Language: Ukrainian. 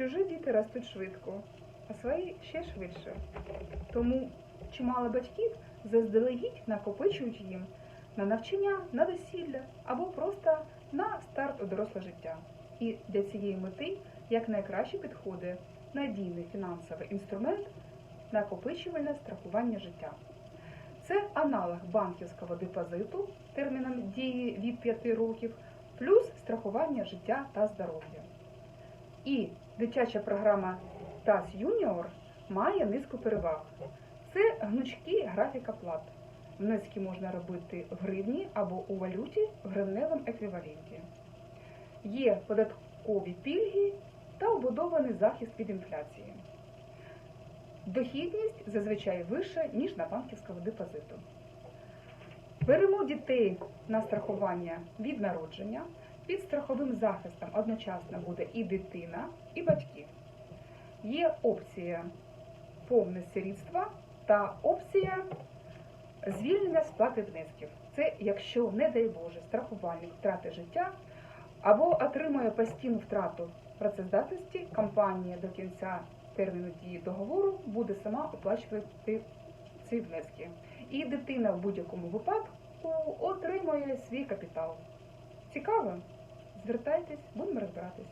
Чужі діти ростуть швидко, а свої ще швидше. Тому чимало батьків заздалегідь накопичують їм на навчання, на весілля або просто на старт у доросле життя. І для цієї мети якнайкраще підходить надійний фінансовий інструмент накопичувальне страхування життя. Це аналог банківського депозиту терміном дії від 5 років, плюс страхування життя та здоров'я. І дитяча програма ТАС Юніор має низку переваг. Це гнучкий графік оплат. Внески можна робити в гривні або у валюті в гривневому еквіваленті. Є податкові пільги та вбудований захист від інфляції. Дохідність зазвичай вища, ніж на банківського депозиту. Беремо дітей на страхування від народження. Під страховим захистом одночасно буде і дитина, і батьки. Є опція повне сирітство та опція звільнення сплати внесків. Це якщо, не дай Боже, страхувальник втрати життя або отримує постійну втрату працездатності, компанія до кінця терміну дії договору буде сама оплачувати ці внески. І дитина в будь-якому випадку отримує свій капітал. Цікаво? Звертайтесь, будемо розбиратись.